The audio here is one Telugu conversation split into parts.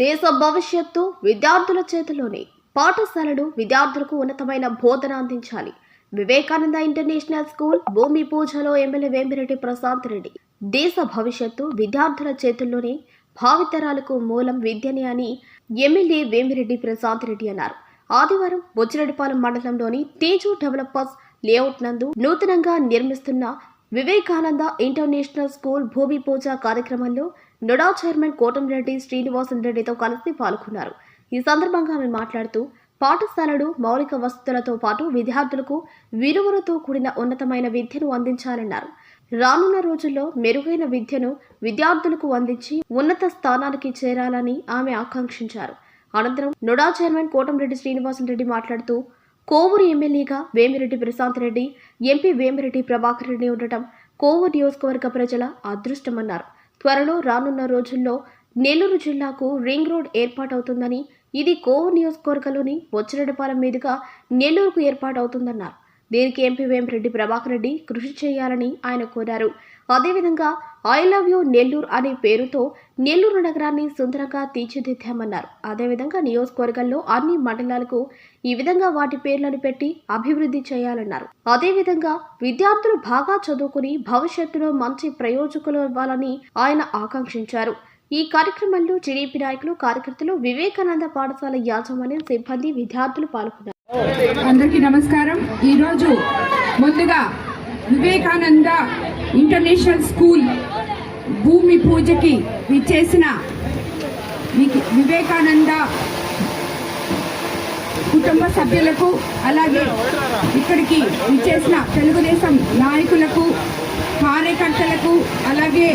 దేశ భవిష్యత్తు విద్యార్థుల చేతిలోనే. పాఠశాలలు విద్యార్థులకు ఉన్నతమైన బోధన అందించాలి. వివేకానంద ఇంటర్నేషనల్ స్కూల్ భూమి పూజలో ఎమ్మెల్యే వేమిరెడ్డి ప్రశాంత్ రెడ్డి. దేశ భవిష్యత్తు విద్యార్థుల చేతుల్లోనే భావితరాలకు మూలం విద్యనే అని ఎమ్మెల్యే వేమిరెడ్డి ప్రశాంత్ రెడ్డి అన్నారు. ఆదివారం బొచ్చిరెడ్డిపాలెం మండలంలోని తేజు డెవలపర్స్ లేఅవుట్ నందు నూతనంగా నిర్మిస్తున్న వివేకానంద ఇంటర్నేషనల్ స్కూల్ భూమి పూజ కార్యక్రమంలో నొడా చైర్మన్ కోటంరెడ్డి శ్రీనివాసన్ రెడ్డితో కలిసి పాల్గొన్నారు. ఈ సందర్భంగా ఆమె మాట్లాడుతూ పాఠశాలలు మౌలిక వసతులతో పాటు విద్యార్థులకు విలువలతో కూడిన ఉన్నతమైన విద్యను అందించాలన్నారు. రానున్న రోజుల్లో మెరుగైన విద్యను విద్యార్థులకు అందించి ఉన్నత స్థానానికి చేరాలని ఆమె ఆకాంక్షించారు. అనంతరం నొడా చైర్మన్ కోటంరెడ్డి శ్రీనివాసన్ రెడ్డి మాట్లాడుతూ కోవూరు ఎమ్మెల్యేగా వేమిరెడ్డి ప్రశాంత్ రెడ్డి ఎంపీ వేమిరెడ్డి ప్రభాకర్ రెడ్డి ఉండటం కోవూరు నియోజకవర్గ ప్రజల అదృష్టమన్నారు. త్వరలో రానున్న రోజుల్లో నెల్లూరు జిల్లాకు రింగ్ రోడ్ ఏర్పాటవుతుందని ఇది కోవూరు నియోజకవర్గంలోని బొచ్చిరెడ్డిపాలెం మీదుగా నెల్లూరుకు ఏర్పాటవుతుందన్నారు. దీనికి ఎంపీ వేమిరెడ్డి ప్రభాకర్ రెడ్డి కృషి చేయాలని ఆయన కోరారు. అదేవిధంగా ఐ లవ్ యూ నెల్లూరు అనే పేరుతో నెల్లూరు నగరాన్ని సుందరంగా తీర్చిదిద్దామన్నారు. అదేవిధంగా నియోజకవర్గంలో అన్ని మండలాలకు ఈ విధంగా వాటి పేర్లను పెట్టి అభివృద్ధి చేయాలన్నారు. అదేవిధంగా విద్యార్థులు బాగా చదువుకుని భవిష్యత్తులో మంచి ప్రయోజకులు ఇవ్వాలని ఆయన ఆకాంక్షించారు. ఈ కార్యక్రమంలో టీడీపీ నాయకులు కార్యకర్తలు వివేకానంద పాఠశాల యాజమాన్యం సిబ్బంది విద్యార్థులు పాల్గొన్నారు. అందరికీ నమస్కారం. ఈరోజు ముందుగా వివేకానంద ఇంటర్నేషనల్ స్కూల్ భూమి పూజకి విచ్చేసిన వి- వివేకానంద కుటుంబ సభ్యులకు అలాగే ఇక్కడికి విచ్చేసిన తెలుగుదేశం నాయకులకు కార్యకర్తలకు అలాగే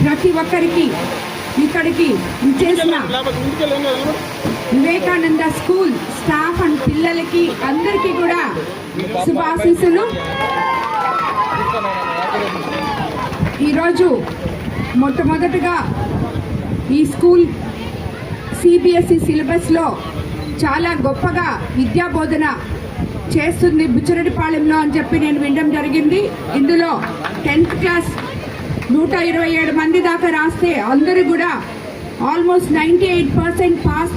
ప్రతి ఒక్కరికి ఇక్కడికి విచ్చేసిన వివేకానంద స్కూల్ స్టాఫ్ అండ్ పిల్లలకి అందరికీ కూడా శుభాశీస్సులు. ఈరోజు మొట్టమొదటగా ఈ స్కూల్ సిబిఎస్ఈ సిలబస్లో చాలా గొప్పగా విద్యా బోధన చేస్తుంది బుచ్చిరెడ్డిపాళెంలో అని చెప్పి నేను వినడం జరిగింది. ఇందులో టెన్త్ క్లాస్ నూట ఇరవై ఏడు మంది దాకా రాస్తే అందరూ కూడా almost ninety eight percent pass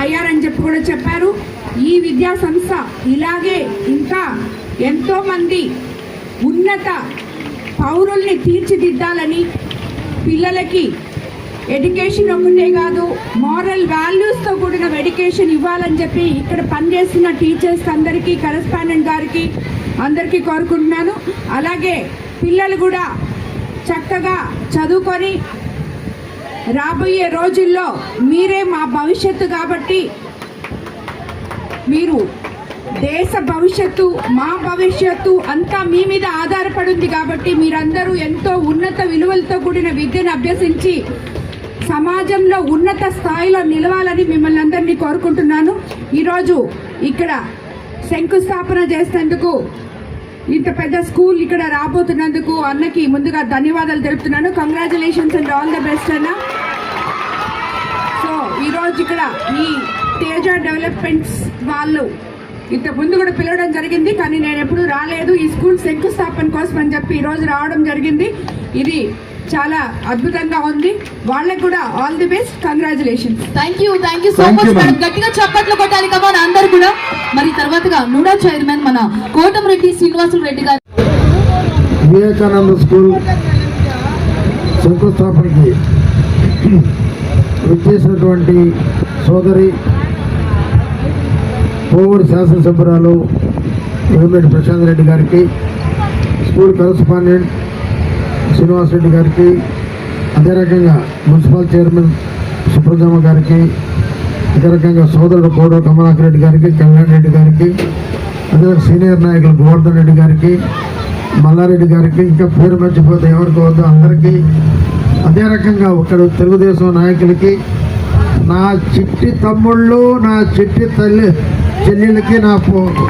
అయ్యారని చెప్పి కూడా చెప్పారు. ఈ విద్యా సంస్థ ఇలాగే ఇంకా ఎంతో మంది ఉన్నత పౌరుల్ని తీర్చిదిద్దాలని పిల్లలకి ఎడ్యుకేషన్ ఒకటే కాదు మారల్ వాల్యూస్తో కూడిన ఎడ్యుకేషన్ ఇవ్వాలని చెప్పి ఇక్కడ పనిచేస్తున్న టీచర్స్ అందరికీ కరెస్పాండెంట్ గారికి అందరికీ కోరుకుంటున్నాను. అలాగే పిల్లలు కూడా చక్కగా చదువుకొని రాబోయే రోజుల్లో మీరే మా భవిష్యత్తు కాబట్టి మీరు దేశ భవిష్యత్తు మా భవిష్యత్తు అంతా మీ మీద ఆధారపడి ఉంది కాబట్టి మీరందరూ ఎంతో ఉన్నత విలువలతో కూడిన విద్యను అభ్యసించి సమాజంలో ఉన్నత స్థాయిలో నిలవాలని మిమ్మల్ని అందరినీ కోరుకుంటున్నాను. ఈరోజు ఇక్కడ శంకుస్థాపన చేసేందుకు ఇంత పెద్ద స్కూల్ ఇక్కడ రాబోతున్నందుకు అన్నకి ముందుగా ధన్యవాదాలు తెలుపుతున్నాను. Congratulations and all the best అన్న. సో ఈరోజు ఇక్కడ ఈ తేజ డెవలప్మెంట్స్ వాళ్ళు ఇంత ముందు కూడా పిలవడం జరిగింది కానీ నేను ఎప్పుడు రాలేదు. ఈ స్కూల్ శంకుస్థాపన కోసం అని చెప్పి ఈరోజు రావడం జరిగింది. ఇది చాలా అద్భుతంగా ఉంది. వాళ్ళకి కూడా all the best congratulations thank you thank you so much madam. గట్టిగా చప్పట్లు కొట్టాలి కదా అందరు కూడా. మరి తర్వాతగా నూడా చైర్మన్ మన కోటమిరెడ్డి శ్రీనివాసులు రెడ్డి గారు. వివేకానంద స్కూల్ శంకుస్థాపనకి విచ్చేసినటువంటి సోదరి కోవూరు శాసనసభ్యురాలు వేమిరెడ్డి ప్రశాంత్ రెడ్డి గారికి స్కూల్ కరస్పాండెంట్ శ్రీనివాస్ రెడ్డి గారికి అదే రకంగా మున్సిపల్ చైర్మన్ సుబ్రహ్మ గారికి అదే రకంగా సోదరుడు కోడ కమలాకర్ రెడ్డి గారికి కళ్యాణ్ రెడ్డి గారికి అదే సీనియర్ నాయకులు గోవర్ధన్ రెడ్డి గారికి మల్లారెడ్డి గారికి ఇంకా పేరు మర్చిపోతే ఎవరికి వద్దు అందరికీ అదే రకంగా ఒకడు తెలుగుదేశం నాయకులకి నా చిట్టి తమ్ముళ్ళు నా చిట్టి తల్లి చెల్లెళ్ళకి నా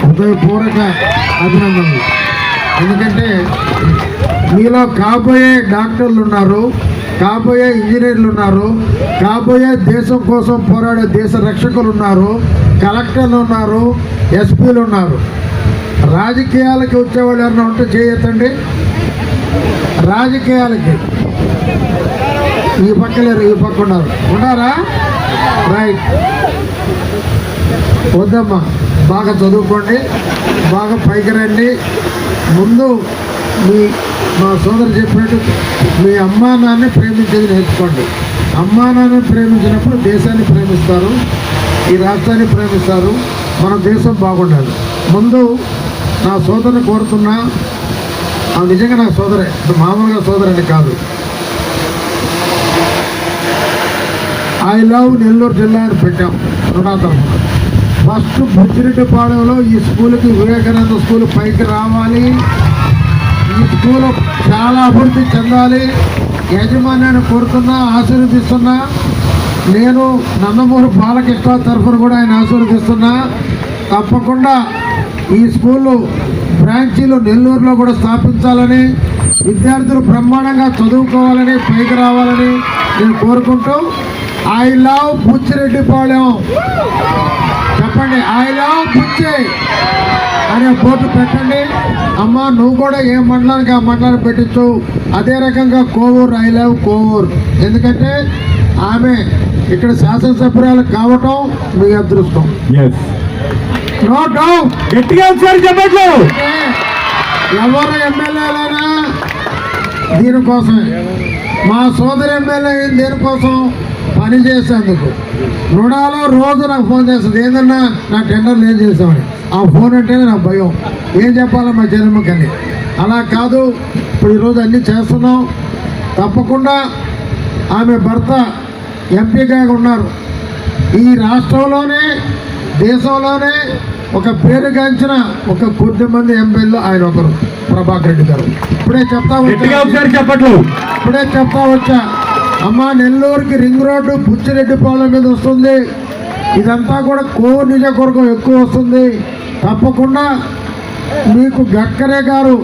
హృదయపూర్వక అభినందనలు. ఎందుకంటే మీలో కాబోయే డాక్టర్లు ఉన్నారు కాబోయే ఇంజనీర్లు ఉన్నారు కాబోయే దేశం కోసం పోరాడే దేశ రక్షకులు ఉన్నారు కలెక్టర్లు ఉన్నారు ఎస్పీలు ఉన్నారు రాజకీయాలకి వచ్చేవాళ్ళు ఎవరైనా ఉంటే చేయొద్దండి. రాజకీయాలకి. ఈ పక్క లేరు ఈ పక్క ఉన్నారు. ఉన్నారా? రైట్. వద్దమ్మా బాగా చదువుకోండి బాగా పైకి రండి. ముందు మీ మా సోదరు చెప్పినట్టు మీ అమ్మా నాన్న ప్రేమించేది నేర్చుకోండి అమ్మా నాన్న ప్రేమించినప్పుడు దేశాన్ని ప్రేమిస్తారు ఈ రాష్ట్రాన్ని ప్రేమిస్తారు మన దేశం బాగుండాలి. ముందు నా సోదరుని కోరుతున్నా ఆ నిజంగా నా సోదరే మామూలుగా సోదరని కాదు. ఐ లవ్ నెల్లూరు జిల్లా అని పెట్టాం రుణా ఫస్ట్ బుచ్చిరెడ్డిపాళెంలో ఈ స్కూల్కి వివేకానంద స్కూల్ పైకి రావాలి. ఈ స్కూలు చాలా అభివృద్ధి చెందాలి. యాజమాన్యాన్ని కోరుతున్నా ఆశీర్వదిస్తున్నా. నేను నందమూరి బాలకృష్ణ తరఫున కూడా ఆయన ఆశీర్వదిస్తున్నా. తప్పకుండా ఈ స్కూళ్ళు బ్రాంచీలు నెల్లూరులో కూడా స్థాపించాలని విద్యార్థులు బ్రహ్మాండంగా చదువుకోవాలని పైకి రావాలని నేను కోరుకుంటూ ఐ లవ్ బుచ్చిరెడ్డిపాళెం చెప్పండి ఐ లవ్ బుచ్చి. అనే బోర్డు పెట్టండి. అమ్మ నువ్వు కూడా ఏ మండలానికి ఆ మండలానికి పెట్టించు? అదే రకంగా కోవూరు ఐ లవ్ కోవూరు. ఎందుకంటే ఆమె ఇక్కడ శాసనసభ్యురాలు కావటం మీ అదృష్టం. గట్టిగా ఒకసారి చెప్పట్లు. ఎవరు ఎమ్మెల్యేలైనా దీనికోసమే. మా సోదరి ఎమ్మెల్యే అయింది దేనికోసం పని చేసేందుకు. రుణాలో రోజు నాకు ఫోన్ చేస్తుంది. ఏందన్నా నా టెండర్లు ఏం చేసామని ఆ ఫోన్ అంటేనే నాకు భయం. ఏం చెప్పాలో మా జన్మకని. అలా కాదు ఇప్పుడు ఈరోజు అన్నీ చేస్తున్నాం. తప్పకుండా ఆమె భర్త ఎంపీగా ఉన్నారు. ఈ రాష్ట్రంలోనే దేశంలోనే ఒక పేరుగాంచిన ఒక కొద్ది మంది ఎంపీల్లో ఆయన ఒకరు ప్రభాకర్ రెడ్డి గారు. ఇప్పుడే చెప్తా గట్టిగా వచ్చా ఒకసారి చెప్పట్లు. ఇప్పుడే చెప్తా వచ్చా. అమ్మ నెల్లూరుకి రింగ్ రోడ్డు బుచ్చిరెడ్డిపాలెం మీద వస్తుంది. ఇదంతా కూడా కోవూరు నియోజకవర్గం ఎక్కువ వస్తుంది. తప్పకుండా మీకు గడ్కరే గారు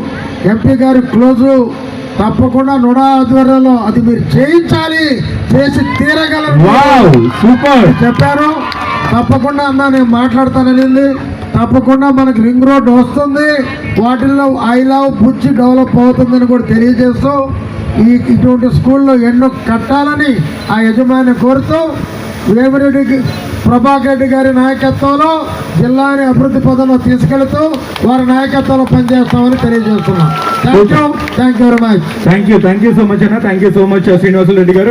ఎంపీ గారు క్లోజు. తప్పకుండా నుడా ఆధ్వర్యంలో అది మీరు చేయించాలి చేసి తీరగలరు. వావ్ సూపర్ చెప్పారు. తప్పకుండా అన్న నేను మాట్లాడతానని తప్పకుండా మనకి రింగ్ రోడ్ వస్తుంది. వాటిల్లో ఐ లవ్ బుజ్జి డెవలప్ అవుతుందని కూడా తెలియజేస్తూ ఈ ఇటువంటి స్కూల్లో ఎన్నో కట్టాలని ఆ యజమాని కోరుతూ వేమిరెడ్డి ప్రభాకర్ రెడ్డి గారి నాయకత్వంలో జిల్లాని అభివృద్ధి పదంలో తీసుకెళ్తూ వారి నాయకత్వంలో పనిచేస్తామని తెలియజేస్తున్నాం. Thank you thank you very much thank you thank you so much అన్న. Thank you so much Srinivasulu Reddy garu.